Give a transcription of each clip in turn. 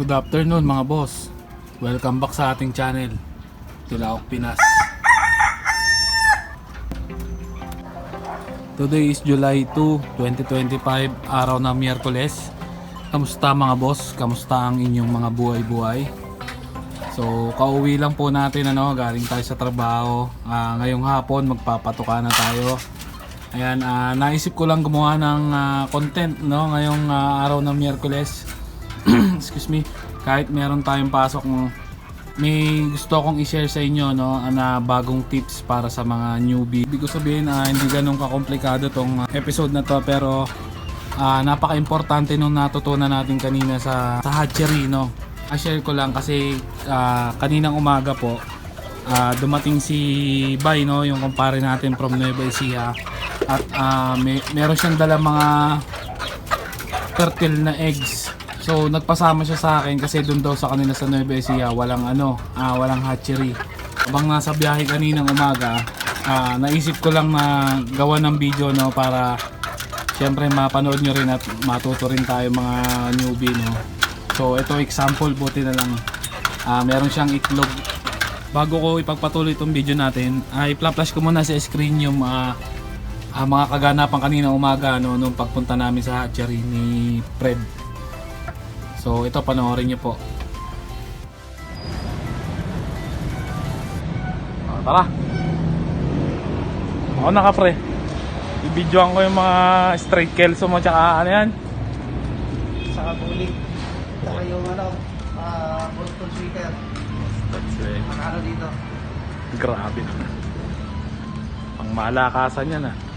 Good afternoon mga boss. Welcome back sa ating channel. Tilaok Pinas. Today is July 2, 2025, araw na Miyerkules. Kamusta mga boss? Kamusta ang inyong mga buhay-buhay? So, kauwi lang po natin ano, galing tayo sa trabaho. Ah, ngayong hapon magpapatuka na tayo. Ayan, ah, naisip ko lang gumawa ng ah, content no ngayong ah, araw ng Miyerkules. Excuse me. Kahit meron tayong pasok no, may gusto akong i-share sa inyo no na bagong tips para sa mga newbie. Ibig ko sabihin ah, hindi ganun ka-komplikado tong ah, episode na to pero ah, napaka-importante nung natutunan natin kanina sa sa hatchery no. I-share ko lang kasi ah, kaninang umaga po ah, dumating si Bay no, yung kumpare natin from Nueva Ecija at ah, may meron siyang dala mga turtle na eggs. So nagpasama siya sa akin kasi doon daw sa kanila sa Nueva Ecija walang ano, ah, walang hatchery. Habang nasa biyahe kaninang umaga, ah, naisip ko lang na gawa ng video no para syempre mapanood nyo rin at matuto rin tayo mga newbie no. So ito example buti na lang ah, meron siyang itlog. Bago ko ipagpatuloy itong video natin, ay flash ko muna sa screen yung ah, ah, mga kaganapan kanina umaga no, nung pagpunta namin sa hatchery ni Fred. So ito panoorin niyo po. Ah, tara. Ako na ka pre. I-videoan ko yung mga straight kelso mo tsaka ano yan. Saka bulig. Saka yung ano, ah, Boston sweater. That's right. Makano dito. Grabe naman. Pang malakasan yan ah.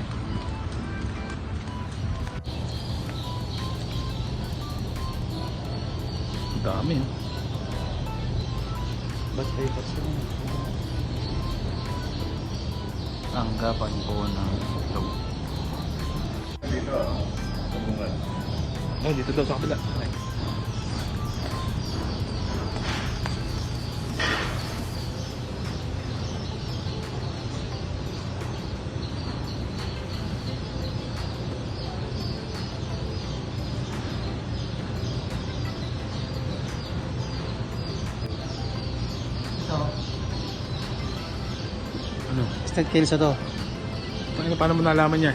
Dami ah. Ba't kayo pa Tanggapan po ng itlog. Dito. Oh, dito daw sa kabila. Okay. Ano? Stud kills to. Paano, paano mo nalaman niya?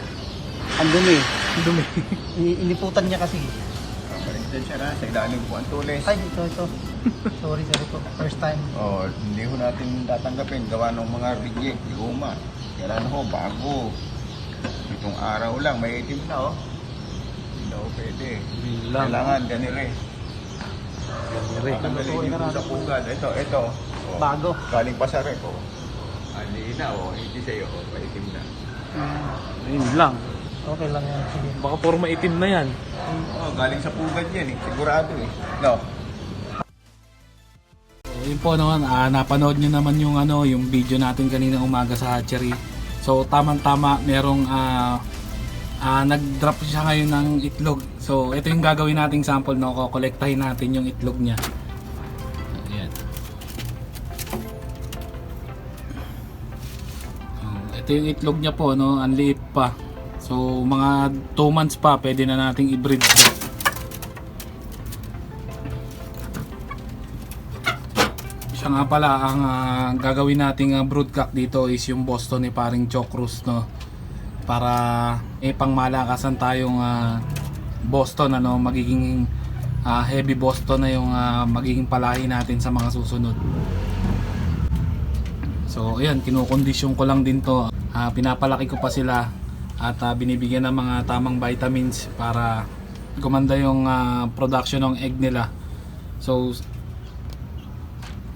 Ang dumi. Ang dumi. Iniputan niya kasi. Baliktad siya na, sa ilalim po ang tulis. Ay, ito, ito. Sorry, sorry po. First time. Oh, hindi ho natin tatanggapin. Gawa ng mga reject, luma. Kailan ho, bago. Itong araw lang, may itim na oh. Hindi na ho pwede. Bilang. Kailangan ganire. Ganire. Tanggalin yung sa pugad. Ito, ito. Oh, Bago. Galing pa sa rek, oh. Hindi na, oh. Hindi sa'yo, oh. Maitim na. Hmm, Ayun lang. okay lang yan. Sige. Baka puro maitim na yan. Oh, galing sa pugad yan, eh. Sigurado, eh. No? So, yun po naman, ah, napanood nyo naman yung ano, yung video natin kanina umaga sa hatchery. So tamang-tama merong ah, ah, nag-drop siya ngayon ng itlog. So ito yung gagawin nating sample no, kokolektahin natin yung itlog niya. Ito yung itlog niya po no, ang liit pa. So mga 2 months pa pwede na nating i-breed. Siya nga pala ang ah, gagawin nating uh, broodcock dito is yung Boston ni paring Chokrus no para eh pangmalakasan tayong ah, Boston ano magiging ah, heavy Boston na yung ah, magiging palahi natin sa mga susunod. So ayan kinukondisyon ko lang din to. Ah, pinapalaki ko pa sila at ah, binibigyan ng mga tamang vitamins para gumanda yung ah, production ng egg nila. So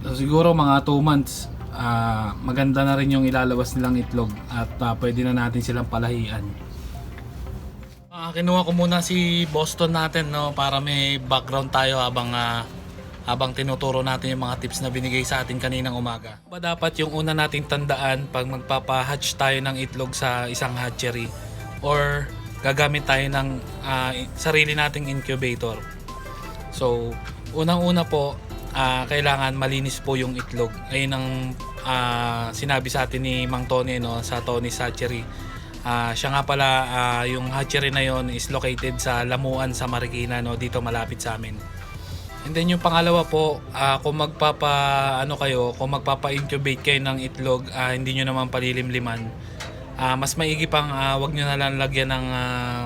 So, siguro mga 2 months ah, maganda na rin yung ilalabas nilang itlog at ah, pwede na natin silang palahian. Ah, kinuha ko muna si Boston natin no para may background tayo habang ah, habang tinuturo natin yung mga tips na binigay sa atin kaninang umaga. Ba dapat yung una nating tandaan pag magpapa-hatch tayo ng itlog sa isang hatchery or gagamit tayo ng ah, sarili nating incubator. So, unang-una po, ah, kailangan malinis po yung itlog. Ayun ang ah, sinabi sa atin ni Mang Tony no, sa Tony's Hatchery. Ah, siya nga pala, ah, yung hatchery na yon is located sa Lamuan sa Marikina, no, dito malapit sa amin. And then yung pangalawa po, ah, kung magpapa ano kayo, kung magpapa-incubate kayo ng itlog, ah, hindi nyo naman palilimliman. Ah, mas maigi pang ah, wag nyo na lang lagyan ng ah,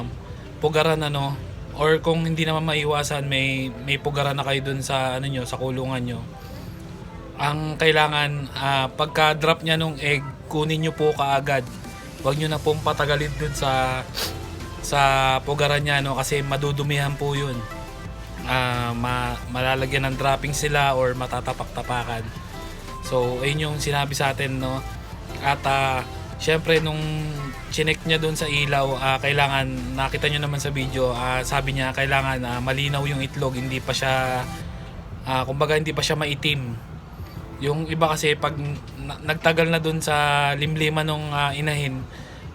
pugaran ano or kung hindi naman maiwasan may may pugaran na kayo dun sa ano nyo, sa kulungan nyo. Ang kailangan ah, pagka drop niya nung egg, kunin nyo po kaagad. Wag nyo na pong patagalin dun sa sa pugaran niya no kasi madudumihan po 'yun ah ma- malalagyan ng dropping sila or matatapak-tapakan. So, ayun yung sinabi sa atin, no? At ah, syempre, nung chinek niya doon sa ilaw, ah, kailangan, nakita nyo naman sa video, ah, sabi niya, kailangan ah, malinaw yung itlog, hindi pa siya, ah, kumbaga, hindi pa siya maitim. Yung iba kasi, pag na- nagtagal na doon sa limlima nung ah, inahin,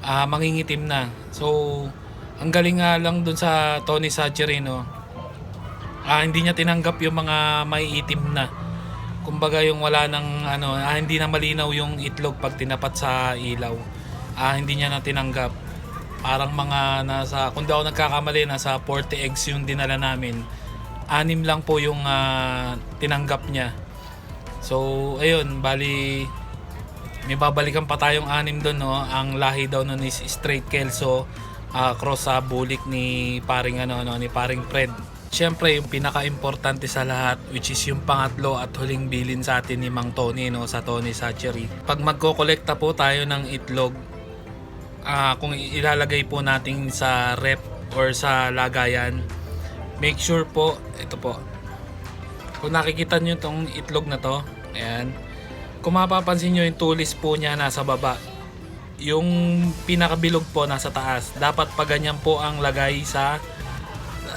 ah, mangingitim na. So, ang galing nga lang doon sa Tony Satchery, no? Ah, hindi niya tinanggap yung mga may itim na. Kumbaga yung wala nang ano, ah, hindi na malinaw yung itlog pag tinapat sa ilaw. Ah, hindi niya na tinanggap. Parang mga nasa, kung ako nagkakamali, nasa 40 eggs yung dinala namin. Anim lang po yung ah, tinanggap niya. So, ayun, bali may babalikan pa tayong anim doon no. Ang lahi daw nun is straight kelso ah, cross sa bulik ni paring ano, ano ni paring Fred. Siyempre, yung pinaka-importante sa lahat, which is yung pangatlo at huling bilin sa atin ni Mang Tony, no, sa Tony Satchery. Pag magkokolekta po tayo ng itlog, ah, kung ilalagay po natin sa rep or sa lagayan, make sure po, ito po, kung nakikita nyo tong itlog na to, ayan, kung mapapansin nyo yung tulis po niya nasa baba, yung pinakabilog po nasa taas. Dapat pa ganyan po ang lagay sa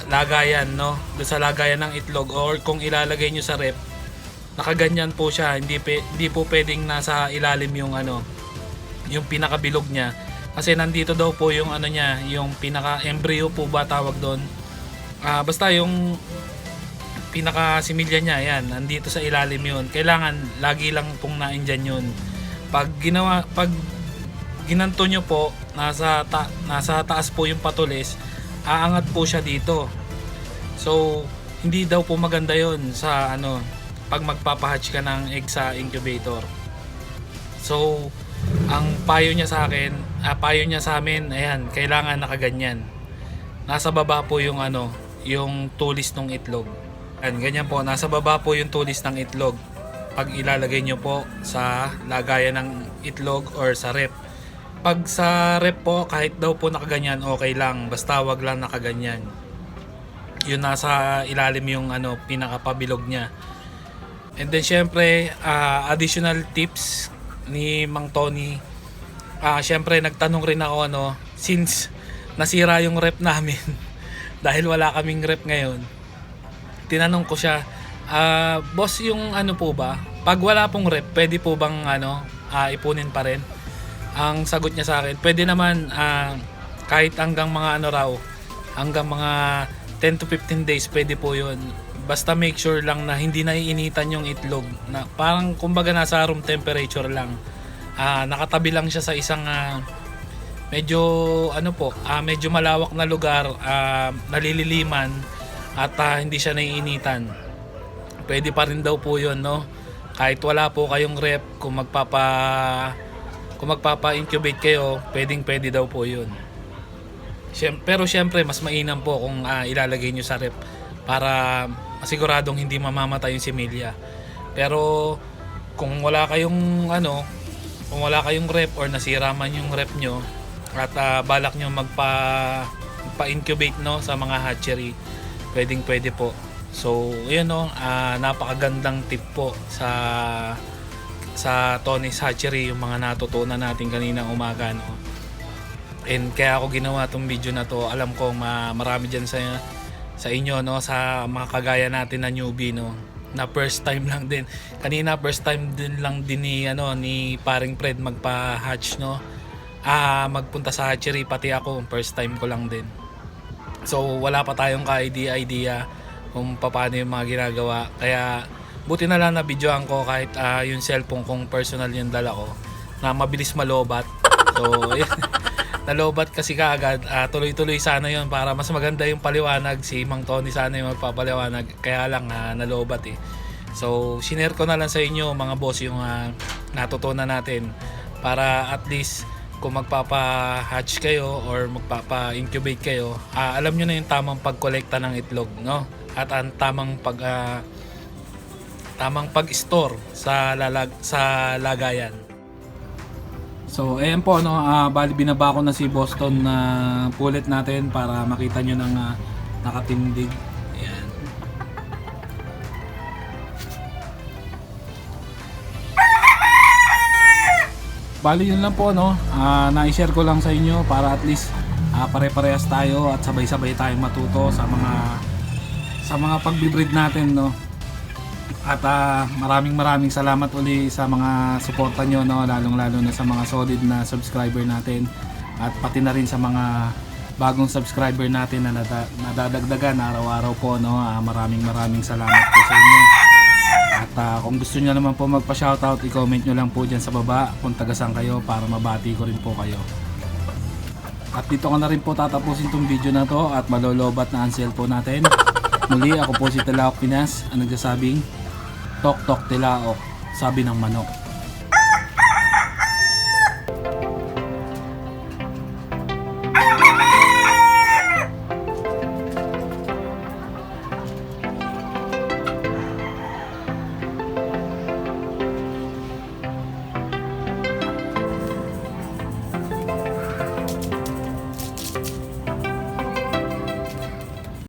lagayan, no? Doon sa lagayan ng itlog or kung ilalagay nyo sa rep, nakaganyan po siya. Hindi, pe, hindi po pwedeng nasa ilalim yung ano, yung pinakabilog niya. Kasi nandito daw po yung ano niya, yung pinaka embryo po ba tawag doon. Ah, basta yung pinaka similya niya, yan, nandito sa ilalim yun. Kailangan lagi lang pong naindyan yun. Pag ginawa, pag ginanto nyo po, nasa, ta- nasa taas po yung patulis, aangat po siya dito. So, hindi daw po maganda yon sa ano, pag magpapahatch ka ng egg sa incubator. So, ang payo niya sa akin, ah, payo niya sa amin, ayan, kailangan nakaganyan. Nasa baba po yung ano, yung tulis ng itlog. Ayan, ganyan po, nasa baba po yung tulis ng itlog. Pag ilalagay nyo po sa lagayan ng itlog or sa rep. Pag sa rep po, kahit daw po nakaganyan, okay lang. Basta wag lang nakaganyan. Yun nasa ilalim yung ano, pinakapabilog niya. And then syempre, ah, additional tips ni Mang Tony. Ah, syempre nagtanong rin ako ano, since nasira yung rep namin dahil wala kaming rep ngayon. Tinanong ko siya, ah, boss yung ano po ba? Pag wala pong rep, pwede po bang ano, ah, ipunin pa rin? Ang sagot niya sa akin, pwede naman ah, kahit hanggang mga ano raw, hanggang mga 10 to 15 days pwede po yun. Basta make sure lang na hindi naiinitan yung itlog. Na parang kumbaga nasa room temperature lang. Ah, nakatabi lang siya sa isang ah, medyo ano po, ah, medyo malawak na lugar, ah, nalililiman at ah, hindi siya naiinitan. Pwede pa rin daw po 'yon, no? Kahit wala po kayong rep, kung magpapa kung magpapa-incubate kayo, pwedeng pwede daw po 'yun. Siyem- pero syempre mas mainam po kung ah, ilalagay nyo sa rep para masiguradong hindi mamamatay yung similya. Pero kung wala kayong ano, kung wala kayong rep or nasira man yung rep nyo at ah, balak nyo magpa pa-incubate no sa mga hatchery, pwedeng pwede po. So, yun no, ah, napakagandang tip po sa sa Tony's Hatchery yung mga natutunan natin kanina umaga no. And kaya ako ginawa tong video na to. Alam ko ma marami diyan sa sa inyo no sa mga kagaya natin na newbie no na first time lang din. Kanina first time din lang din ni ano ni paring Fred magpa-hatch no. Ah magpunta sa hatchery pati ako first time ko lang din. So wala pa tayong ka-idea idea kung paano yung mga ginagawa. Kaya buti na lang na videoan ko kahit ah, yung cellphone kong personal yung dala ko na mabilis malobat. So, yun. nalobat kasi kaagad, ah, tuloy-tuloy sana yon para mas maganda yung paliwanag. Si Mang Tony sana yung magpapaliwanag, kaya lang ah, nalobat eh. So, sinare ko na lang sa inyo mga boss yung ah, natutunan natin para at least kung magpapa-hatch kayo or magpapa-incubate kayo, ah, alam nyo na yung tamang pagkolekta ng itlog, no? At ang tamang pag ah, tamang pag-store sa lalag sa lagayan. So, ayan po, no, ah, bali binaba ko na si Boston na pulit natin para makita nyo ng ah, nakatindig. Ayan. Bali yun lang po, no, Ah, na-share ko lang sa inyo para at least ah, pare-parehas tayo at sabay-sabay tayong matuto sa mga sa mga pagbibreed natin, no. At ah, maraming maraming salamat uli sa mga suporta nyo, no? lalong lalo na sa mga solid na subscriber natin at pati na rin sa mga bagong subscriber natin na nada- nadadagdagan araw-araw po. No? Ah, maraming maraming salamat po sa inyo. At ah, kung gusto nyo naman po magpa-shoutout, i-comment nyo lang po dyan sa baba kung tagasan kayo para mabati ko rin po kayo. At dito ko na rin po tatapusin tong video na to at malolobat na ang cellphone natin. Muli ako po si Talaok Pinas ang nagsasabing Tok Tok Tilaok, sabi ng manok.